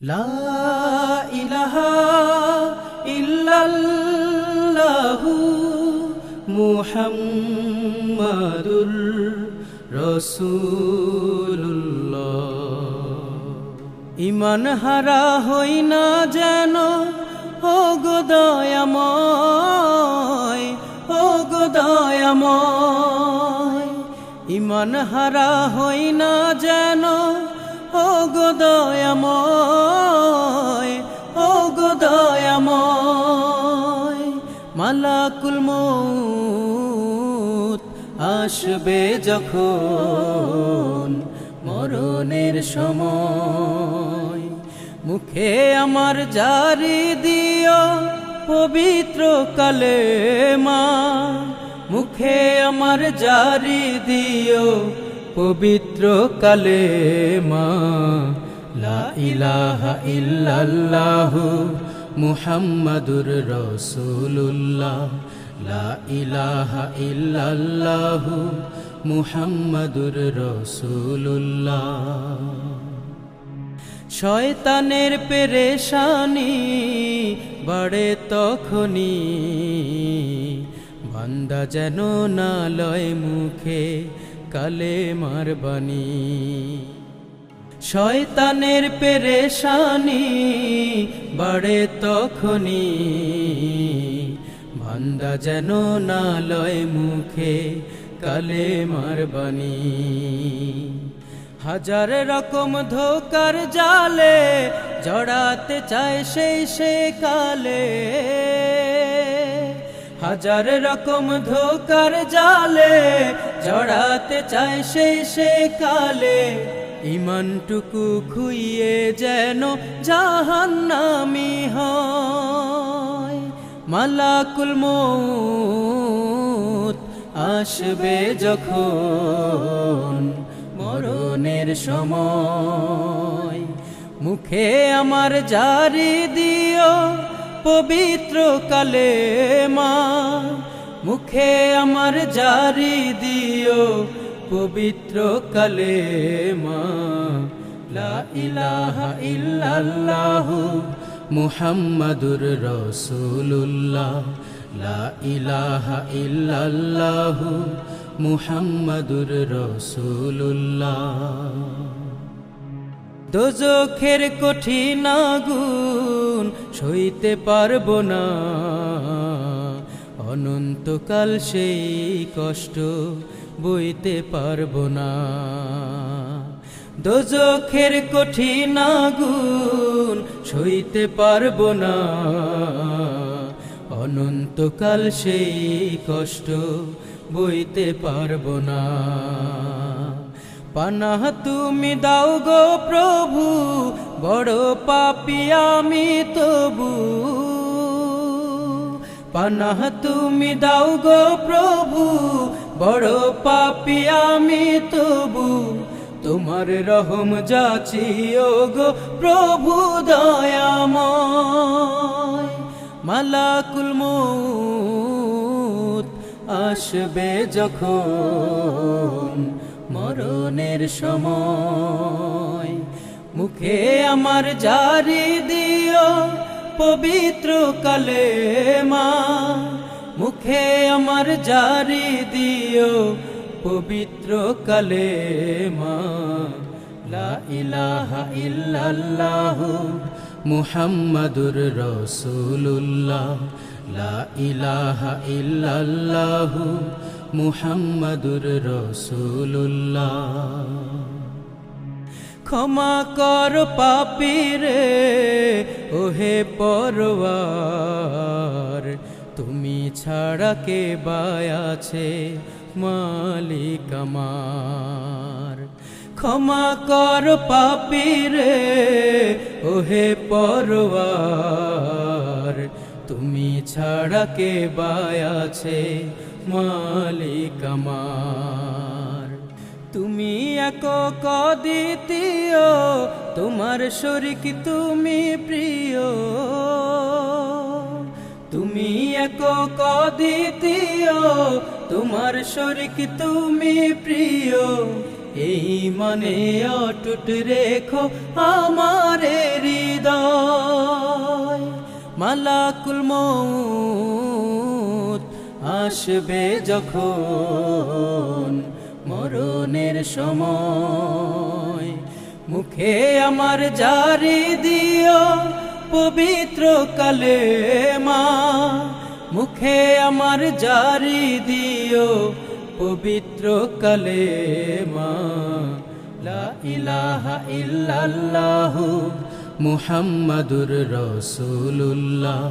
লা ইলাহা ইমান হারা হই না যেন ও গো দয়াময় ও গো দয়াময়। ইমান হারা হই না যেন ও গো দয়াময় ও গো দয়াময়, মালাকুল আসবে যখন মরণের সময়। মুখে আমার জারি দিও পবিত্র কালে মা মুখে আমার জারি দিও পবিত্র কালে মা ইলাহা ইল্লাল্লাহু মুহাম্মাদুর রাসূলুল্লাহ, লা ইলাহা ইল্লাল্লাহু মুহাম্মাদুর রাসূলুল্লাহ। শয়তানের পেরেশানি বাড়ে তখনই, বান্দা যেন না লয় মুখে কালে মারবানি শয়তানের পেরেশানি বাড়ে তখনই। বান্দা যেন না লয় মুখে কালে মারবানি হাজার রকম ধোকার জালে জড়াতে চায় সেই সে কালে। হাজার রকম ধোকার জালে জড়াতে চায় সেই সে কালে। ইমানটুকু খুইয়ে যেন জাহান্নামি হয়। মালাকুল মৌত আসবে যখন মরণের সময়। মুখে আমার জারি দিও পবিত্র কালে মা, মুখে আমার জারি দিও পবিত্র কালে মা। লা ইলাহা ইল্লাল্লাহু মুহাম্মাদুর রাসূলুল্লাহ। লা ইলাহা ইল্লাল্লাহু মুহাম্মাদুর রাসূলুল্লাহ। দোজখের কঠিন আগুন সইতে পারব না। অনন্তকাল সেই কষ্ট বইতে পারব না। দোজখের কঠিন আগুন সইতে পারব না। অনন্তকাল সেই কষ্ট বইতে পারব না। পানাহ তুমি দাও গো প্রভু, বড় পাপি আমি তবু। পানাহ তুমি দাও গো প্রভু, বড় পাপি আমি তবু। তোমার রহম ও গো প্রভু দয়াময়। মালাকুল মৌত আসবে যখন মরণের সময়। মুখে আমার জারি দিও পবিত্র কালে মা মুখে আমার জারি দিও পবিত্র কালে মা লা ইলাহা ইল্লাল্লাহু মুহাম্মাদুর রাসূলুল্লাহ। লা ইলাহা ইল্লাল্লাহু মুহাম্মাদুর রাসূলুল্লাহ। ক্ষমা কর পাপিরে, ওহে পরওয়ার। তুমি ছাড়া কে বায়াছে মালিক আমার। ক্ষমা কর পাপিরে, ওহে পরওয়ার। তুমি ছাড়া কে বায়াছে মালিক আমার। তুমি এক কদিতীয় তোমার শরিক তুমি প্রিয়। তুমি এক কদিতীয় তোমার শরিক তুমি প্রিয়। এই মনে অটুট রেখো আমার হৃদয়। মালাকুল মৌত আসবে যখন মরণের সময়। মুখে আমার জারি দিও পবিত্র কালে মা মুখে আমার জারি দিও পবিত্র কালে মা লা ইলাহা ইল্লাল্লাহু মুহাম্মাদুর রাসূলুল্লাহ।